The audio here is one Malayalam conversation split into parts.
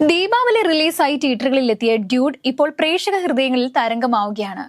ദീപാവലി റിലീസായി തിയേറ്ററുകളിലെത്തിയ ഡ്യൂഡ് ഇപ്പോൾ പ്രേക്ഷക ഹൃദയങ്ങളിൽ തരംഗമാവുകയാണ്.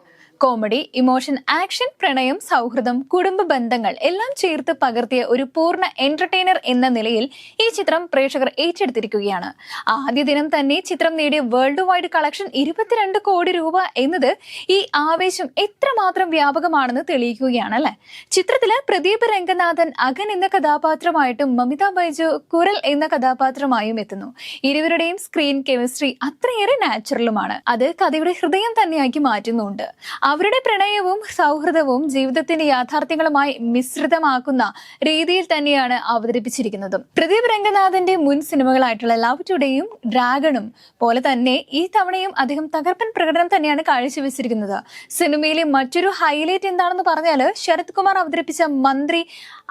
കോമഡി ഇമോഷൻ ആക്ഷൻ പ്രണയം സൗഹൃദം കുടുംബ ബന്ധങ്ങൾ എല്ലാം ചേർത്ത് പകർത്തിയ ഒരു പൂർണ എന്റർടൈനർ എന്ന നിലയിൽ ഈ ചിത്രം പ്രേക്ഷകർ ഏറ്റെടുത്തിരിക്കുകയാണ്. ആദ്യ ദിനം തന്നെ ചിത്രം നേടിയ വേൾഡ് വൈഡ് കളക്ഷൻ ഇരുപത്തിരണ്ട് കോടി രൂപ എന്നത് ഈ ആവേശം എത്രമാത്രം വ്യാപകമാണെന്ന് തെളിയിക്കുകയാണ് അല്ലെ? ചിത്രത്തിൽ പ്രദീപ് രംഗനാഥൻ അഗൻ എന്ന കഥാപാത്രമായിട്ടും മമിത ബൈജു കുരൽ എന്ന കഥാപാത്രമായും എത്തുന്നു. ഇരുവരുടെയും സ്ക്രീൻ കെമിസ്ട്രി അത്രയേറെ നാച്ചുറലുമാണ് അത് കഥയുടെ ഹൃദയം തന്നെയാക്കി മാറ്റുന്നുണ്ട്. അവരുടെ പ്രണയവും സൗഹൃദവും ജീവിതത്തിന്റെ യാഥാർത്ഥ്യങ്ങളുമായി മിശ്രിതമാക്കുന്ന രീതിയിൽ തന്നെയാണ് അവതരിപ്പിച്ചിരിക്കുന്നതും. പ്രദീപ് രംഗനാഥന്റെ മുൻ സിനിമകളായിട്ടുള്ള ലവ് ടുഡേയും ഡ്രാഗണും പോലെ തന്നെ ഈ തവണയും അദ്ദേഹം തകർപ്പൻ പ്രകടനം തന്നെയാണ് കാഴ്ചവെച്ചിരിക്കുന്നത്. സിനിമയിലെ മറ്റൊരു ഹൈലൈറ്റ് എന്താണെന്ന് പറഞ്ഞാൽ ശരത് കുമാർ അവതരിപ്പിച്ച മന്ത്രി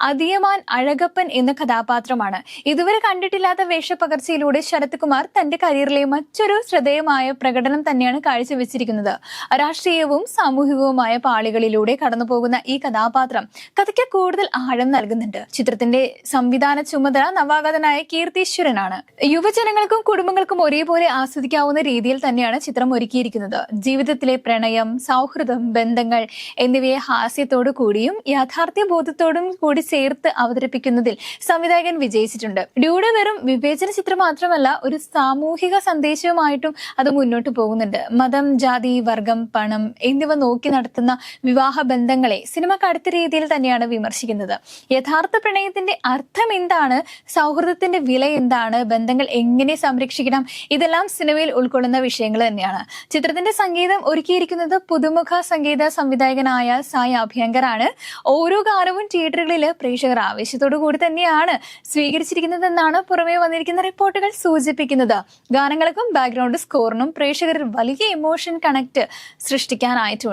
അതിയമാൻ അഴകപ്പൻ എന്ന കഥാപാത്രമാണ്. ഇതുവരെ കണ്ടിട്ടില്ലാത്ത വേഷപ്പകർച്ചയിലൂടെ ശരത് കുമാർ തന്റെ കരിയറിലെ മറ്റൊരു ശ്രദ്ധേയമായ പ്രകടനം തന്നെയാണ് കാഴ്ചവെച്ചിരിക്കുന്നത്. രാഷ്ട്രീയവും സാമൂഹികവുമായ പാളികളിലൂടെ കടന്നുപോകുന്ന ഈ കഥാപാത്രം കഥയ്ക്ക് കൂടുതൽ ആഴം നൽകുന്നുണ്ട്. ചിത്രത്തിന്റെ സംവിധാന ചുമതല നവാഗതനായ കീർത്തീശ്വരനാണ്. യുവജനങ്ങൾക്കും കുടുംബങ്ങൾക്കും ഒരേപോലെ ആസ്വദിക്കാവുന്ന രീതിയിൽ തന്നെയാണ് ചിത്രം ഒരുക്കിയിരിക്കുന്നത്. ജീവിതത്തിലെ പ്രണയം സൗഹൃദം ബന്ധങ്ങൾ എന്നിവയെ ഹാസ്യത്തോടു കൂടിയും യാഥാർത്ഥ്യ ബോധത്തോടും കൂടി ചേർത്ത് അവതരിപ്പിക്കുന്നതിൽ സംവിധായകൻ വിജയിച്ചിട്ടുണ്ട്. ഡ്യൂഡ് വെറും വിവേചന ചിത്രം മാത്രമല്ല ഒരു സാമൂഹിക സന്ദേശവുമായിട്ടും അത് മുന്നോട്ട് പോകുന്നുണ്ട്. മതം ജാതി വർഗം പണം എന്നിവ നോക്കി നടത്തുന്ന വിവാഹ ബന്ധങ്ങളെ സിനിമ കടുത്ത രീതിയിൽ തന്നെയാണ് വിമർശിക്കുന്നത്. യഥാർത്ഥ പ്രണയത്തിന്റെ അർത്ഥം എന്താണ്? സൗഹൃദത്തിന്റെ വില എന്താണ്? ബന്ധങ്ങൾ എങ്ങനെ സംരക്ഷിക്കണം? ഇതെല്ലാം സിനിമയിൽ ഉൾക്കൊള്ളുന്ന വിഷയങ്ങൾ തന്നെയാണ്. ചിത്രത്തിന്റെ സംഗീതം ഒരുക്കിയിരിക്കുന്നത് പുതുമുഖ സംഗീത സംവിധായകനായ സായ് അഭ്യങ്കറാണ് ഓരോ ഗാനവും തിയേറ്ററുകളിൽ പ്രേക്ഷകർ ആവേശത്തോടു കൂടി തന്നെയാണ് സ്വീകരിച്ചിരിക്കുന്നതെന്നാണ് പുറമേ വന്നിരിക്കുന്ന റിപ്പോർട്ടുകൾ സൂചിപ്പിക്കുന്നത്. ഗാനങ്ങൾക്കും ബാക്ക്ഗ്രൗണ്ട് സ്കോറിനും പ്രേക്ഷകരിൽ വലിയ ഇമോഷൻ കണക്ട് സൃഷ്ടിക്കാനായിട്ടുണ്ട്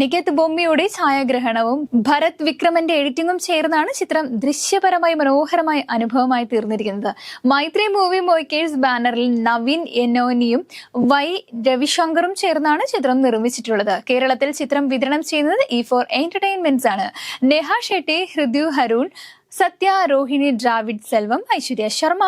നികേത് ബൊമ്മിയുടെ ഛായാഗ്രഹണവും ഭരത് വിക്രമന്റെ എഡിറ്റിംഗും ചേർന്നാണ് ചിത്രം ദൃശ്യപരമായി മനോഹരമായ അനുഭവമായി തീർന്നിരിക്കുന്നത്. മൈത്രി മൂവി മോയ്ക്കേഴ്സ് ബാനറിൽ നവീൻ എന്നോനിയും വൈ രവിശങ്കറും ചേർന്നാണ് ചിത്രം നിർമ്മിച്ചിട്ടുള്ളത്. കേരളത്തിൽ ചിത്രം വിതരണം ചെയ്യുന്നത് ഇ ഫോർ എന്റർടൈൻമെന്റ്സ് ആണ്. നെഹ ഷെട്ടി ഹൃദ്യു ഹരൂൺ സത്യ രോഹിണി ഡ്രാവിഡ് സെൽവം ഐശ്വര്യ ശർമ്മ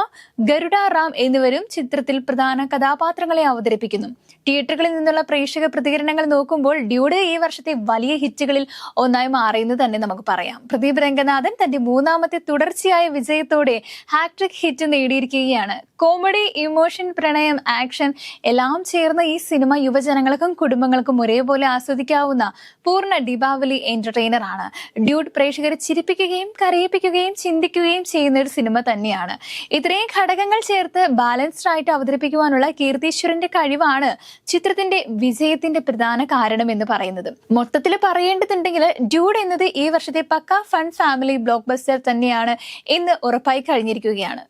ഗരുഡ റാം എന്നിവരും ചിത്രത്തിൽ പ്രധാന കഥാപാത്രങ്ങളെ അവതരിപ്പിക്കുന്നു. തിയേറ്ററുകളിൽ നിന്നുള്ള പ്രേക്ഷക പ്രതികരണങ്ങൾ നോക്കുമ്പോൾ ഡ്യൂഡ് ഈ വർഷത്തെ വലിയ ഹിറ്റുകളിൽ ഒന്നായി മാറിയെന്ന് തന്നെ നമുക്ക് പറയാം. പ്രദീപ് രംഗനാഥൻ തന്റെ മൂന്നാമത്തെ തുടർച്ചയായ വിജയത്തോടെ ഹാട്രിക് ഹിറ്റ് നേടിയിരിക്കുകയാണ്. കോമഡി ഇമോഷൻ പ്രണയം ആക്ഷൻ എല്ലാം ചേർന്ന ഈ സിനിമ യുവജനങ്ങൾക്കും കുടുംബങ്ങൾക്കും ഒരേപോലെ ആസ്വദിക്കാവുന്ന പൂർണ ദീപാവലി എന്റർടൈനർ ആണ് ഡ്യൂഡ് പ്രേക്ഷകരെ ചിരിപ്പിക്കുകയും കരയിപ്പിക്കുകയും ചിന്തിക്കുകയും ചെയ്യുന്ന ഒരു സിനിമ തന്നെയാണ്. ഇത്രയും ഘടകങ്ങൾ ചേർത്ത് ബാലൻസ്ഡ് ആയിട്ട് അവതരിപ്പിക്കുവാനുള്ള കീർത്തീശ്വരന്റെ കഴിവാണ് ചിത്രത്തിന്റെ വിജയത്തിന്റെ പ്രധാന കാരണം എന്ന് പറയുന്നത്. മൊത്തത്തിൽ പറയേണ്ടതുണ്ടെങ്കിൽ ഡ്യൂഡ് എന്നത് ഈ വർഷത്തെ പക്ക ഫൺ ഫാമിലി ബ്ലോക്ക് ബസ്റ്റർ തന്നെയാണ് എന്ന് ഉറപ്പായി കഴിഞ്ഞിരിക്കുകയാണ്.